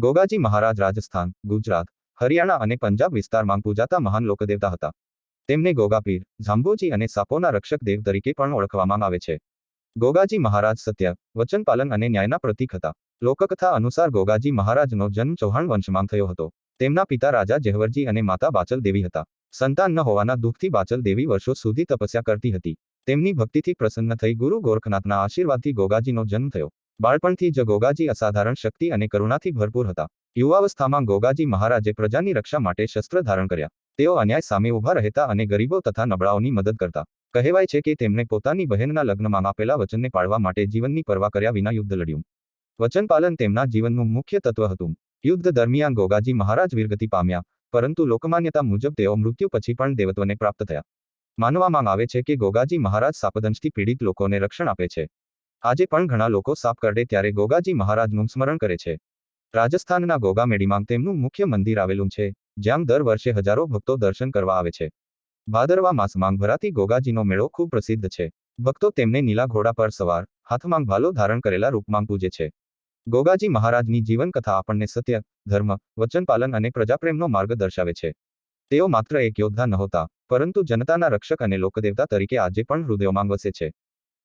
ગોગાજી મહારાજ રાજસ્થાન, ગુજરાત, હરિયાણા અને પંજાબ વિસ્તારમાં પૂજાતા મહાન લોકદેવતા હતા. તેમને ગોગાપીર ઝાંબોજી અને સાપોના રક્ષક દેવ તરીકે પણ ઓળખવામાં આવે છે. ગોગાજી મહારાજ સત્ય વચનપાલન અને ન્યાયના પ્રતીક હતા. લોકકથા અનુસાર ગોગાજી મહારાજનો જન્મ ચૌહાણ વંશમાં થયો હતો. તેમના પિતા રાજા જેહવરજી અને માતા બાચલ દેવી હતા. સંતાન ન હોવાના દુઃખથી બાચલ દેવી વર્ષો સુધી તપસ્યા કરતી હતી. તેમની ભક્તિથી પ્રસન્ન થઈ ગુરુ ગોરખનાથના આશીર્વાદથી ગોગાજીનો જન્મ થયો. બાળપણથી જ ગોગાજી અસાધારણ શક્તિ અને કરુણાથી ભરપૂર હતા. યુવાવસ્થામાં ગોગાજી મહારાજે પ્રજાની રક્ષા માટે શસ્ત્ર ધારણ કર્યા. તેઓ અન્યાય સામે ઊભા રહેતા અને ગરીબો તથા નબળાઓની મદદ કરતા. કહેવાય છે કે તેમણે પોતાની બહેનના લગ્નમાં આપેલા વચનને પાળવા માટે જીવનની પરવા કર્યા વિના યુદ્ધ લડ્યું. વચનપાલન તેમના જીવનનું મુખ્ય તત્વ હતું. યુદ્ધ દરમિયાન ગોગાજી મહારાજ વીરગતિ પામ્યા, પરંતુ લોકમાન્યતા મુજબ તેઓ મૃત્યુ પછી પણ દેવત્વને પ્રાપ્ત થયા. માનવામાં આવે છે કે ગોગાજી મહારાજ સાપદંશથી પીડિત લોકોને રક્ષણ આપે છે. આજે પણ ઘણા લોકો સાપ કરડે ત્યારે ગોગાજી મહારાજનું સ્મરણ કરે છે. રાજસ્થાનના ગોગામેડીમાં તેમનું મુખ્ય મંદિર આવેલું છે, જ્યાં દર વર્ષે હજારો ભક્તો દર્શન કરવા આવે છે. ભાદરવા માસમાં ભરાતી ગોગાજીનો મેળો ખૂબ પ્રસિદ્ધ છે. ભક્તો તેમને નીલા ઘોડા પર સવાર, હાથમાં ભાલો ધારણ કરેલા રૂપમાં પૂજે છે. ગોગાજી મહારાજની જીવનકથા આપણને સત્ય, ધર્મ વચનપાલન અને પ્રજાપ્રેમનો માર્ગ દર્શાવે છે. તેઓ માત્ર એક યોદ્ધા નહોતા, પરંતુ જનતાના રક્ષક અને લોકદેવતા તરીકે આજે પણ હૃદયોમાં વસે છે.